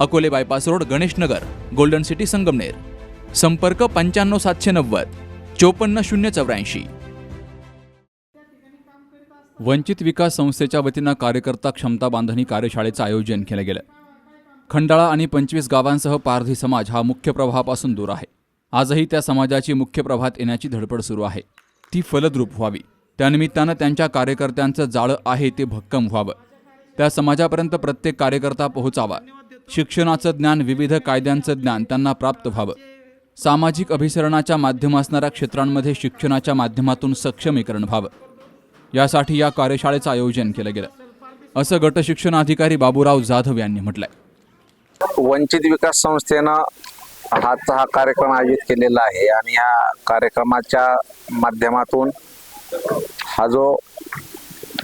Akole bypass road Ganeshnagar golden city Sangamner. संपर्क पंच्याण्णव सातशे नव्वद चोपन्न शून्य चौऱ्याऐंशी. वंचित विकास संस्थेच्या वतीनं कार्यकर्ता क्षमता बांधणी कार्यशाळेचं आयोजन केलं गेलं. खंडाळा आणि पंचवीस गावांसह पारधी समाज हा मुख्य प्रवाहापासून दूर आहे. आजही त्या समाजाची मुख्य प्रभात येण्याची धडपड सुरू आहे. ती फलद्रूप व्हावी. त्यानिमित्तानं त्यांच्या कार्यकर्त्यांचं जाळं आहे ते भक्कम व्हावं. त्या समाजापर्यंत प्रत्येक कार्यकर्ता पोहोचावा. शिक्षणाचं ज्ञान विविध कायद्यांचं ज्ञान त्यांना प्राप्त व्हावं. सामाजिक अभिसरणाच्या माध्यम असणाऱ्या क्षेत्रांमध्ये शिक्षणाच्या माध्यमातून सक्षमीकरण व्हावं. यासाठी या कार्यशाळेचं आयोजन केलं गेलं. असं गटशिक्षण अधिकारी बाबूराव जाधव यांनी म्हटलंय. वंचित विकास संस्थेनं हाचा हा कार्यक्रम आयोजित केलेला आहे आणि या कार्यक्रमाच्या माध्यमातून हा जो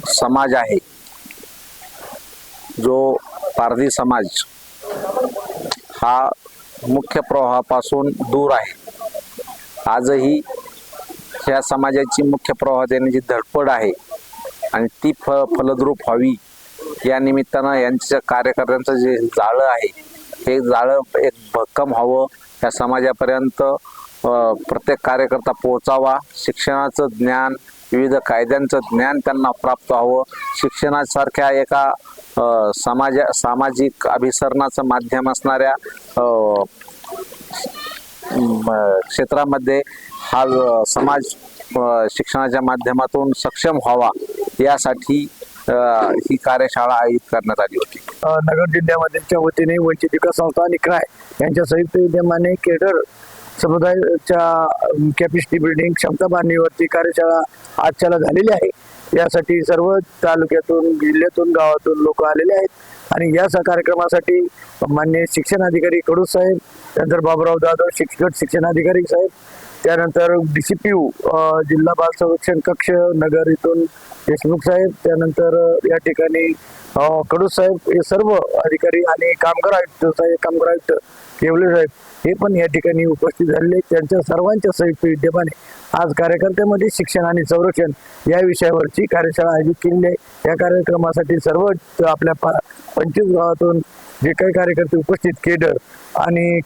समाज आहे जो पारधी समाज हा मुख्य प्रवाहापासून दूर आहे. आजही ह्या समाजाची मुख्य प्रवाह देण्याची धडपड आहे आणि ती फ फलद्रूप व्हावी या निमित्तानं यांच्या कार्यकर्त्यांचं जे जाळं आहे हे जाळं एक भक्कम व्हावं. या समाजापर्यंत प्रत्येक कार्यकर्ता पोहोचावा. शिक्षणाचं ज्ञान विविध कायद्यांचं ज्ञान त्यांना प्राप्त व्हावं. शिक्षणासारख्या एका समाजा सामाजिक अभिसरणाचं माध्यम असणाऱ्या क्षेत्रामध्ये हा समाज शिक्षणाच्या माध्यमातून सक्षम व्हावा यासाठी ही कार्यशाळा आयोजित करण्यात आली होती. नगर जिल्ह्यामध्येच्या वतीने वंचित विकास संस्था आणि क्राय यांच्या संयुक्त विद्यमाने केडर समुदायाच्या कॅपॅसिटी बिल्डिंग क्षमता बांधणीवरती कार्यशाळा आजच्याला झालेली आहे. यासाठी सर्व तालुक्यातून जिल्ह्यातून गावातून लोक आलेले आहेत. आणि या स- कार्यक्रमासाठी मान्य शिक्षण अधिकारी कडू साहेब त्यानंतर बाबुराव जाधव शिक्षक शिक्षण अधिकारी साहेब त्यानंतर डीसीपीयू जिल्हा बाल संरक्षण कक्ष नगर इथून देशमुख साहेब त्यानंतर या ठिकाणी कडू साहेब हे सर्व अधिकारी आणि कामगार आयुक्त साहेब कामगार आयुक्त केवले साहेब हे पण या ठिकाणी उपस्थित झालेले त्यांच्या सर्वांच्या संयुक्त विद्यमाने आज कार्यकर्त्यामध्ये शिक्षण आणि संरक्षण या विषयावरची कार्यशाळा आयोजित केलेली आहे. या कार्यक्रमासाठी सर्व आपल्या पा- पंचवीस गावातून जे काही कार्यकर्ते उपस्थित केडर आणि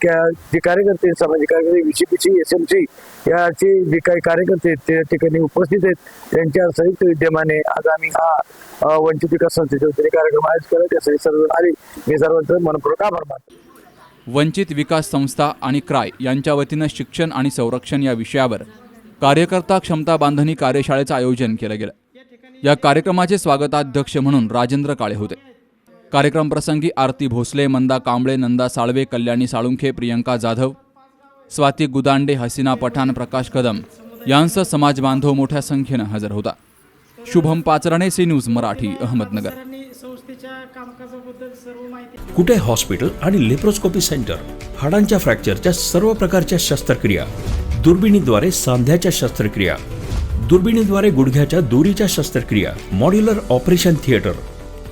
जे कार्यकर्ते सामाजिक कार्यकर्ते विशीपीसी एस एम सी याचे जे काही कार्यकर्ते त्या ठिकाणी उपस्थित आहेत. त्यांच्या संयुक्त विद्यमाने आज आम्ही हा वंचित विकास संस्थेच्या वतीने कार्यक्रम आयोजित करत त्यासाठी सर्व आले. मी सर्वांचं मनपूर्वक आभार मानतो. वंचित विकास संस्था आणि क्राय यांच्या वतीनं शिक्षण आणि संरक्षण या विषयावर कार्यकर्ता क्षमता बांधणी कार्यशाळेचं आयोजन केलं गेलं. या कार्यक्रमाचे स्वागताध्यक्ष म्हणून राजेंद्र काळे होते. कार्यक्रम प्रसंगी आरती भोसले मंदा कांबळे नंदा साळवे कल्याणी साळुंखे प्रियंका जाधव स्वाती गुदांडे हसीना पठाण प्रकाश कदम यांसह समाज बांधव मोठ्या संख्येनं हजर होता. Shubham Pacharne C news Marathi Ahmednagar. Kute hospital आणि लेप्रोस्कोपी सेंटर? हाडांच्या फ्रॅक्चरच्या सर्व प्रकारच्या शस्त्रक्रिया. दुर्बिणीद्वारे सांध्याच्या शस्त्रक्रिया. दुर्बिणीद्वारे गुडघ्याच्या दोरीच्या शस्त्रक्रिया. Modular operation theatre.